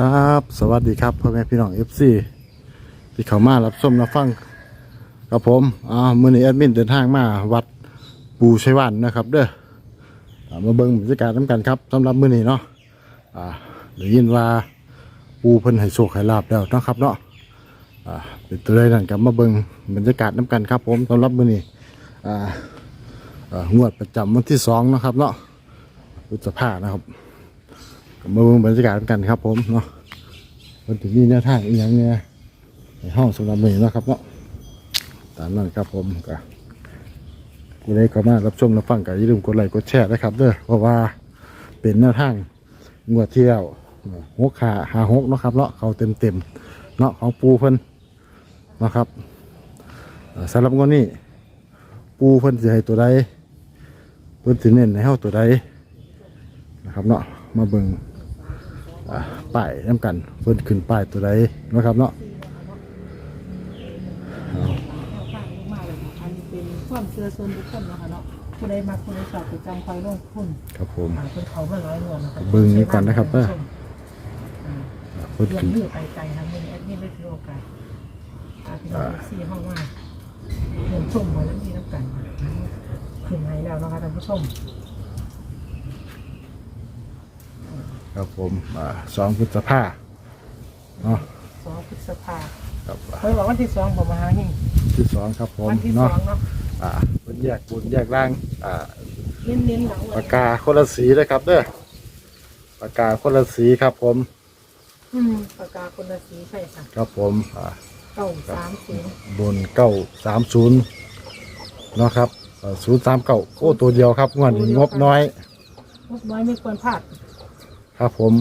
ครับ สวัสดีครับพ่อแม่พี่น้องเอฟซีที่เขามารับชมรับฟังกับผมอ่ามือนี้แอดมินเดินทางมาวัดปูชัยวันนะครับเด้ออามาเบิ่งบรรยากาศน้ำกันครับสำหรับมือนี้เนาะอ่าได้ยินว่าปูเพิ่นให้โชคให้ลาบแล้วเนาะครับเนาะอ่าเป็นตัวเลยนั่นกับมาเบิ่งบรรยากาศน้ำกันครับ ผมสำหรับมือนี้อ่าอ่างวดประจำวันที่สองนะครับเนาะพฤษภานะครับ มาเบิ่งบรรยากาศกันครับผมเนาะมันถึงนี่แนวทางอีกอย่างเนี่ยในห้องสำหรับมือนะครับเนาะตามนั้นครับผมก็กูได้เข้ามารับชมรับฟังก็อย่าลืมกดไลค์กดแชร์นะครับเด้อเพราะว่าเป็นแนวทางงวดเที่ยวหกขาหาหกเนาะครับเนาะเขาเต็มเต็มเนาะของปูเพิ่นนะครับสำหรับงวดนี้ปูเพิ่นสิให้ตัวใดเพิ่นสิเน้นให้เฮาตัวใดนะครับเนาะมาเบิ่งอ่า ป้ายน้ำกันเพิ่นขึ้นป้ายตัวใดเนาะครับเนาะข้างมากเลยค่ะอันนี้เป็นความเชื่อส่วนบุคคลเนาะคะเนาะผู้ใดมาผู้ใดชอบประจำคอยลงทุนครับผมอ่าเป็นเขามาร้อยหน่วยนะคะเบิ่งนี้ก่อนนะครับเด้อเพิ่นเรื่องขึ้นมือไปไกลนะมือนี้แอดมินได้ถือโอกาสอาพี่น้องสี่ห้องว่าเห็นชมมาแล้วมีน้ำกันขึ้นให้แล้วนะคะท่านผู้ชม ครับผมอ่าสองพฤษภาเนาะสองพฤษภาครับเคยบอกวันที่สองผมมาหาหิ่งที่สองครับผมวันที่สอเนาะงเนาะอ่าเพิ่นแยกบุญแยกร่างอ่า เน้นเน้นๆหลังปากกาคนละสีเลยครับเด้อปากกาคนละสีครับผม อืมปากกาคนละสีใช่ค่ะครับผมอ่าเก้าสามศูนย์บนเก้าสามศูนย์เนาะครับศูนย์สามเก้าโอ้ตัวเดียวครับงวดนี้งบน้อย งบน้อยไม่ควรพลาด ครับผม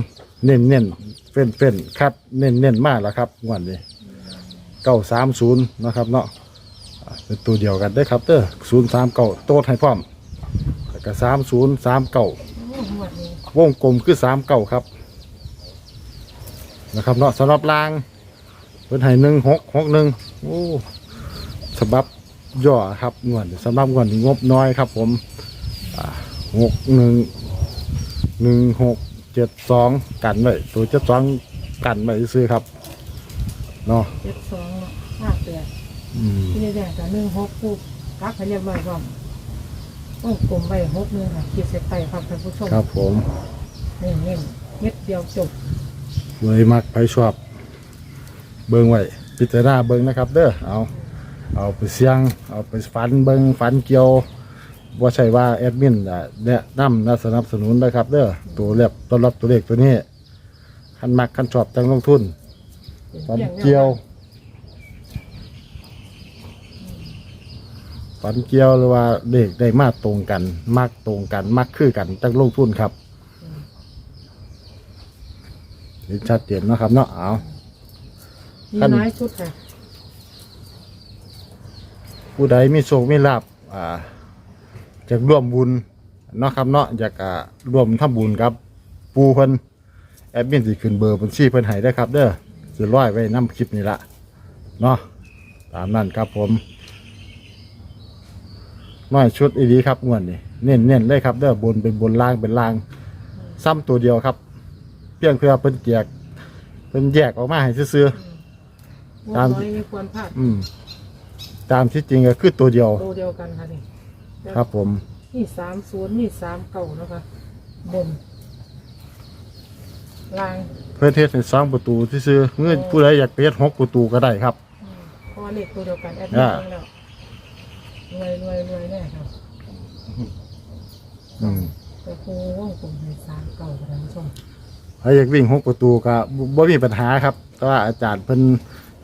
เน้นเน้นเฟ้นเฟ้นครับเน้นเน้นมากแล้วครับงวันนี้เก้าสามศูนย์นะครับเนาะอ่าเป็นตัวเดียวกันได้อครับเด้อศูนย์สามเก้าโต๊ดให้พร้อมแล้วก็สามศูนย์สามเก้าวดนี้วงกลมคือสามเก้าครับ นะครับเนาะสำหรับรางเป็นให้หนึ่งหกหกหนึ่งโอ้ฉบับย่อครับงวดนี้สำหรับงวดนี้งบน้อยครับ ผมหกหนึ่งหนึ่งหก เจ็ดสองกันไว้ตัวเจ็ดสองกันไว้ซื้อครับเนาะเจ็ดสองเนาะห้าแปดอืมที่นี่แดงแต่หนึ่งหกปุ๊บกักให้เรียบร้อยก่อนต้องกลมไปหกหนึ่งค่ะขีดเส้นไปครับท่านผู้ชมครับผมนี่เงี้ยเม็ดเดียวจบเลยมักไปชอบ เบิ้งไว้พิจารณาเบิ้งนะครับ เด้อเอาเอาไปเสียง เอาไปฟันเบิ้งฟันเกี่ยว ว่าใช่ว่าแอดมินอะแนะนำนะสนับสนุนนะครับเด้อตัวเล็บต้อนรับตัวเลขตัวนี้คันมักคันชอบจังลงทุนเป็นฟันพียงแนเกี่ยวฟันเกี่ยวหรือว่าเลขได้มาตรงกันมักตรงกันมักคือกันจังลงทุนครับเห็นชัดเจนเนาะครับเนาะเอามีขั้นน้อยชุดค่ะผู้ใดมีโชคมีลาบอ่าจากร่วมบุญเนาะครับเนาะอยากอ่าร่วมทำบุญครับ ปูเพิ่นแอดมินสิขึ้นเบอร์บัญชีเพิ่นให้ได้อครับ เด้อสิร้อยไว้นํคลิปนี้ละเนาะตามนั้นครับผมน้อยชุดอีดีครับงวดนี้เน้นเน้นๆเลยครับเด้อบนเป็นบนล่างเป็นล่าง ซ้ำตัวเดียวครับ เพียงเพื่อเพิ่นแยกเพิ่นแยกออกมาให้ซื่องบตาม น้อยไม่ควรพลาดๆอืม ตามที่จริงก็คือตัวเดียวโตเดียวกันค่ะนี่ ครับผม นี่สามศูนย์นี่สามเก่านะคะบนล่างเพื่อเทศในสองประตูที่ซื้อเมื่อผู้ใดอยากไปเฮ็ดหกประตูก็ได้ครับ อืมเพราะว่าเลขตัวเดียวกันแอดมินอ่า เองแล้วรวยรวยรวยแน่ครับอืมแต่ครูว่องกลมในสามเก่าค่ะท่านผู้ชมถ้าอยากวิ่งหกประตูก็บ่บ่มีปัญหาครับ แต่ว่าอาจารย์เพิ่น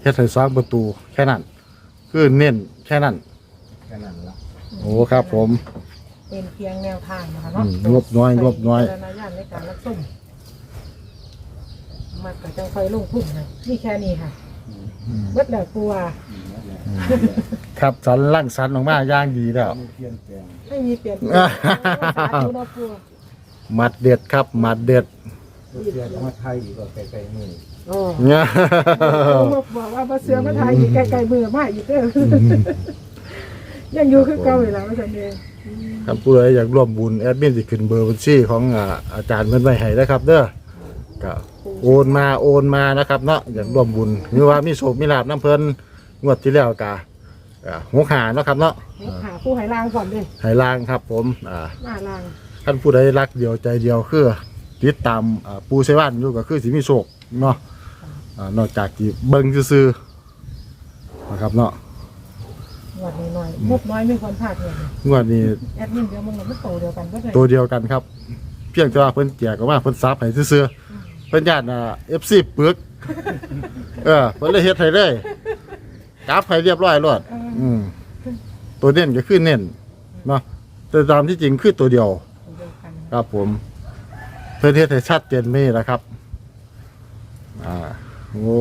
เฮ็ดให้สองประตูแค่นั้น คือเน้นแค่นั้นแค่นั้นละ โอ้ครับผม เป็นเพียงแนวทางนะคะเนาะอืมงบน้อยงบน้อย ใช้วิจารณญาณในการรับชมมันก็จังคอยลงทุนค่ะนี่แค่นี้ค่ะเบิดแล้วกลัวครับสันล่างสันออกมาอย่างดีแล้วมีเปลี่ยนแปลงไม่มีเปลี่ยนแปลงอ่า สาธุนะกลัวหมัดเด็ดครับหมัดเด็ดรถเสียมาไทยอีกก็ไกลๆมือโอ้ เนี่ยบอกบอกว่ามาเสือมาทายอีกไกลๆมือมาอีกเด้อ ยังอยู่คือเก่าอยู่แล้วว่าซั่นเองครับผู้ใดอยากร่วมบุญแอดมินสิขึ้นเบอร์บัญชีของอ่าอาจารย์เพิ่นไว้ให้นะครับ เด้อก็ปูโอนมาโอนมานะครับเนาะอยากร่วมบุญหรือว่ามีโศกมีลาบน้ำเพลินงวดที่แล้วกะหัวขาเนาะครับเนาะหาผู้ไหลางก่อนดิไหลางครับ ผมอ่าหน้าลางท่านผู้ใดรักเดียวใจเดียวคือติดตามอ่าปูไซวันอยู่ก็คือสิมีโศกเนาะอ่านอกจากที่เบิ่งซื่อๆนะครับเนาะ หวดน้อยๆงบน้อยไม่ควรพลาดเลยงวดนี้แอดมินเดี๋ยวมึงมันโตเดียวกันก็เลยตัวเดียวกันครับ เพียงแต่ว่าเพิ่นแจกออกมาเพิ่นซับให้ซื่อๆเพิ่นญาติอ่า FC ปึกเออเพิ่นเลยเฮ็ดให้เลยกราฟให้เรียบร้อยรอดอืมตัวเน้นก็คือเน้นเนาะแต่ตามที่จริงคือตัวเดียว ตัวเดียวกันครับผม เพื่อนเทศให้ชัดเจนไม่แล้วครับ อ่า โอ้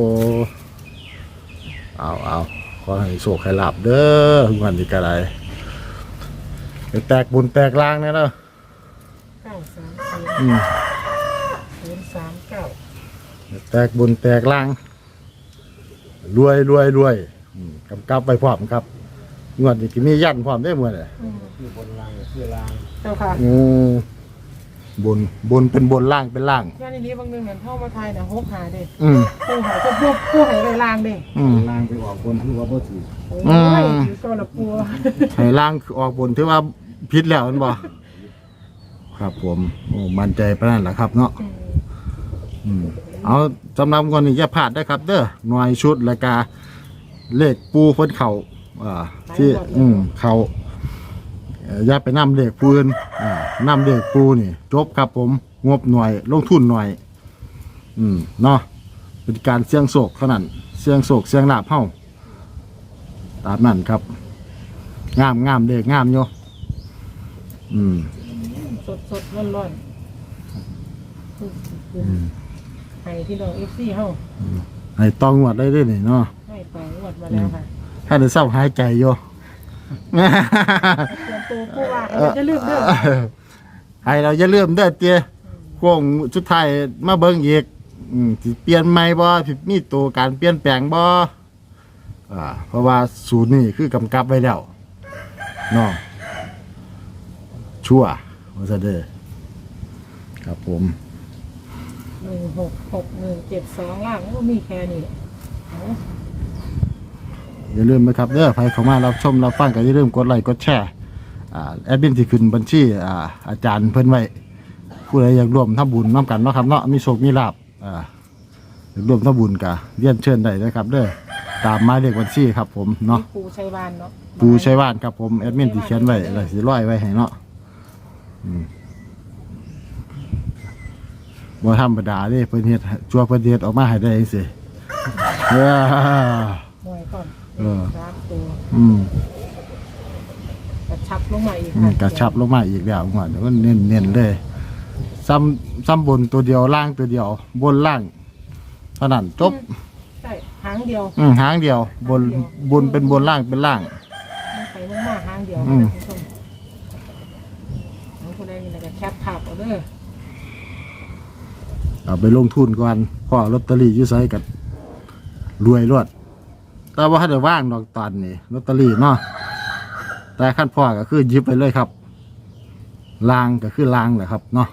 เอาเอาข อให้โศกให้หลับเด้อทุกวันนี้ก็ได้ไปแตกบุญแตกลางเนี่ยเนาะเก้าสามสี่อืมศูนย์สามเก้าแตกบุญแตกลาง รวยรวยรวยอืมกำกับไปพร้อมครับงวดนี้ก็มียันพร้อมได้เมื่อไหร่อืมคือบนรางคือรางเจ้าค่ะ อืม บนบนเป็นบนล่างเป็นล่าง ย่านนี้บางนึงเหมือนเข้ามาไทยนะหกหาเด็อืมผู้หายก็ผู้ผู้หายเลยลางเด็อืมรางไปออกบนที่ว่าบ่ถือโอ้อืยม ถือตัวละปัวให้ล่างออกบนถือว่าพิษแล้วแมันบ่ครับผมโอ้มั่นใจปานนั้นแหละครับเนาะอืมอืมเอาสำหรับคนนี้อย่าพลาดนะครับ เด้อหน่วยชุดรายการเลขปูเพิ่นเข่าอ่าที่อืมเข่าเอ่ออย่าไปนำเลขปูนอ่า นำเลขปูนี่ จบครับผม งบหน่วยลงทุนหน่อย อืมเนาะเป็นการเสี่ยงโศกเท่านั้นเสี่ยงโศกเสี่ยงลาบเฮาตามนั้นครับ งามงามเด็กงามโยอืม สดสดร้อนร้อนให้พี่น้องเอฟซีเฮาให้ต้องงวดได้ด้วยนี่เนาะให้ไปงวดมาแล้วค่ะถ้าได้เศร้าหายใจโยเตรียมตัวผู้ว่าเราจะลืมเด้อ ให้เราจะเริ่าลืมเด้อเตี้ยโค้งสุดท้ายมาเบิ่งอีกอืมสิเปลี่ยนใหม่บ่สิมีตัวการเปลี่ยนแปลงบ่อ่าเพราะว่าศูนย์นี่คือกำกับไว้แล้วเนาะชั่วว่าซะเด้อครับผม หนึ่งหกหกหนึ่งเจ็ดสองล่างก็มีแค่นี้เอาอย่าลืมนะครับเด้อใครเข้ามารับชมรับฟังก็อย่าลืมกดไลค์กดแชร์ อ่าแอดมินที่ขึ้นบัญชีอ่าอาจารย์เพิ่นไว้ผู้ใดอยากร่วมทำบุญน้กันเนาะครับเนาะมีโชคมีลาบอ่าอยากร่วมทำบุญกะเรียนเชิญได้นะครับเด้อตามหมายเลขบัญชีครับผมเนาะปูชัยวานเนาะปูชัยว่านครับผมแอดมินที่เขียนไว้อะไรสิร้อยไว้ให้เนาะอืมบ่ธรรมดาเด้เพิ่นเฮ็ดจัวเพิ่นเฮ็ดออกมาให้ได้จังซี่เออหน่วยก่อนเออสามตัวอืมกระ ชับลงมาอีกอืมกระชับลงมาอีกแล้วว่าเดี๋ยวมันเน้นเน้นๆเลยซ้ำซ้ำบนตัวเดียวล่างตัวเดียว บนล่างเท่านั้นจบใช่หางเดียวอืมหางเดียว บนบนเป็นบนล่างเป็นล่าง มันไปมุ่งมาหางเดียวอืมคุณผู้ชมน้องคนใดมีอะไรก็แคปภาพเอาเด้อเอาไปลงทุนก่อนพ่อลอตเตอรี่อยุ่ไซกับรวยรวดแต่ว่าถ้าเดี๋ยวว่างดอกตอนนี่ลอตเตอรี่เนาะ แต่ขั้นพ่อก็คือหยิบไปเลยครับลางก็คือลางแหละครับเนาะ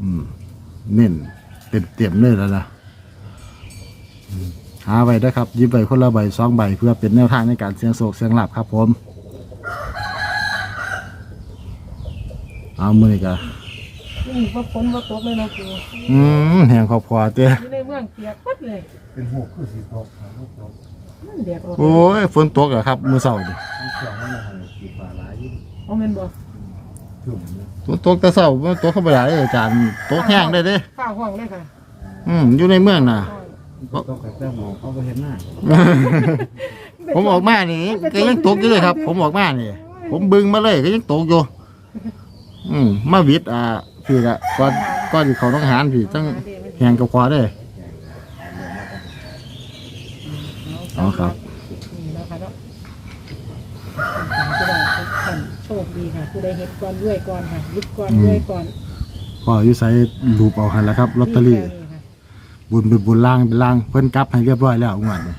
อืมเน้นเต็มเต็มๆเลยแล้วนะอืมหาไปได้อครับหยิบไปคนละใบสองใบเพื่อเป็นแนวทางในการเสี่ยงโศกเสี่ยงหลับครับ ผมเอามือกันนี่ว่าฝนว่าตกเลยเนาะปูอืมแหงขอบคอเตี้ยอยู่ในเมืองเปียกปัดเลย เป็นหูคือสีตกหาลูกตกมัน แดดออกโอ้ยฝนตกเหรอครับมือเสาร์ดิมันเสียงมันมาให้สีฟ้าหลายยิ่งเอาเมนบ่จุ่มเนี่ยฝนตกแต่เสาร์มันตกเข้าไปได้อาจารย์ตกแห้งได้เด้ฝ้าห้องเลยค่ะอืมอยู่ในเมืองน่ะตกแต่หมองเขาไปเห็นหน้าผมออกมานี่ก็ยังตกอยู่เลยครับ ผมออกมานี่ ผมบึงมาเลยก็ยังตกอยู่ อืมมาวิทย์อ่าพี่กะก่อนก่อนที่เขาต้องหารพี่ต้องแหงกับคอได้ อ๋อครับ นี่นะคะเนาะจะได้ทุกท่านโชคดีค่ะ ผู้ใดเห็นก่อนด้วยก่อนค่ะยึดก่อนด้วยก่อนพออยู่ใส่รูปเอาหันแล้วครับลอตเตอรี่ นี่แค่นี้ค่ะบุญเป็นบุญล่างเป็นล่างเพิ่นกลับให้เรียบร้อยแล้วงวดนี้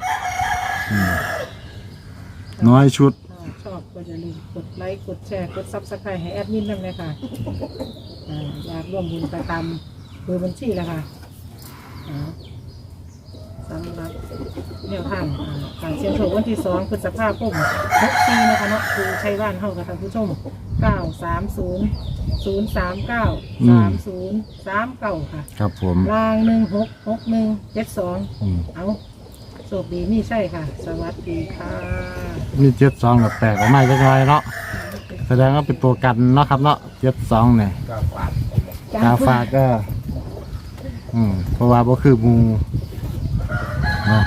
อืมน้อยชุด ถ้าชอบก็อย่าลืมกดไลค์ กดแชร์ กดซับสไครต์ให้แอดมินนั่นเลยค่ะอ่าอยากร่วมบุญไปตามเบอร์บัญชีแล้วค่ะอ่า สำหรับแนวทางอ่าการเชียงโชควันที่สองพฤษภาคมหกปีนะคะเนาะคือใช้บ้านเฮากับท่านผู้ชมเก้าสามศูนย์ศูนย์สามเก้าสามศูนย์สามเก้าค่ะครับผมรางหนึ่งหกหกหนึ่งเจ็ดสองอืมเอาโชคดีนี่ใช่ค่ะ สวัสดีค่ะนี่เจ็ดสองกับแปลกออกมาจังไรเนาะแสดงว่าเป็นตัวกันเนาะครับเนาะเจ็ดสองเนี่ยก็ฝาดกาฝากก็ อืมเพราะว่าบ่คือหมูเนาะ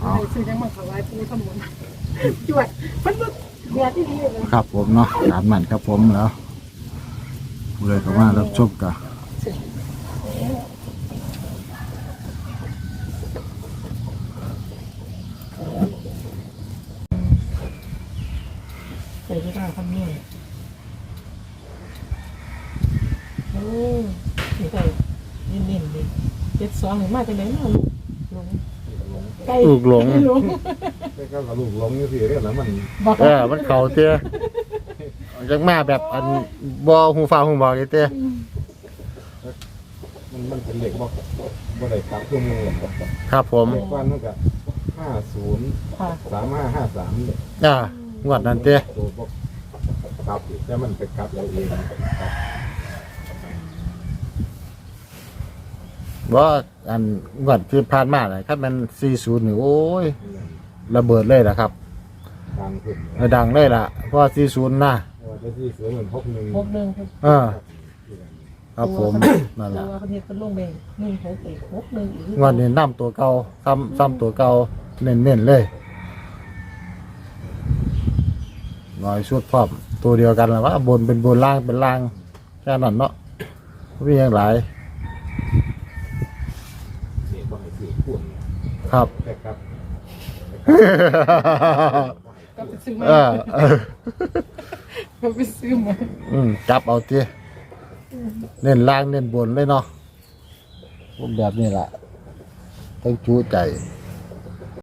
ไป ซื้อจังมาถวายปูสมุนจวดมันบ่เดือดที่นี่เลย ครับผมเนาะตามมันครับผมแล้วผู้ใดก็มารับชมกันใส่ที่บ้านคำนี้โอ้นี่ใส่นิ่มๆดิเจ็ดสองหรือมาจากไหนเนาะลูกหลงไก่ ลูกหลงหลงแล้วก็กระลูกลงนี่สิเรื่องแล้วมันบอกเออ มันเขาเตี้ยจังมาแบบอันบ่หูฟ้าหูบอกเลยเตี้ยมันมันเป็นเหล็กบ่บ่ได้กลับตัวมือครับผมเหล็กวันมันก็ห้าศูนย์ค่ะสามห้าห้าสามอ่างวดนั้นเตี้ยตัวบ่กลับอีกแต่มันไปกลับเราเองครับ ว่าอันงวดที่ผ่านมาเลยครับมัน40นี่โอ้ยระเบิดเลยล่ะครับทางขึ้นเออดังเลยล่ะเพราะว่า40นะว่าจะที่เสือเหมือนพกหนึ่งพกหนึ่งครับเออ ครับผมนั่นตัล่ะวเขาเรียกเป็นลูกแมงหนึ่งหกเอกหกหนึ่งอีกงวดนี้นํตัวเก่าซ้ำซ้ำตัวเก่าเน้นๆเลยน้อยชุดพร้อมตัวเดียวกันล่ะว่าบนเป็นบนล่างเป็นล่างแค่นั้นเนาะบ่มีอย่างหลาย เสียบ่ให้เสียพ่วง ครับแต่ครับก็ไปซื้อมาเออเออก็ไปซื้อมาอืมจับเอาทีเน้นล่างเน้นบนเลยเนาะพวกแบบนี้ล่ะต้องจูใจค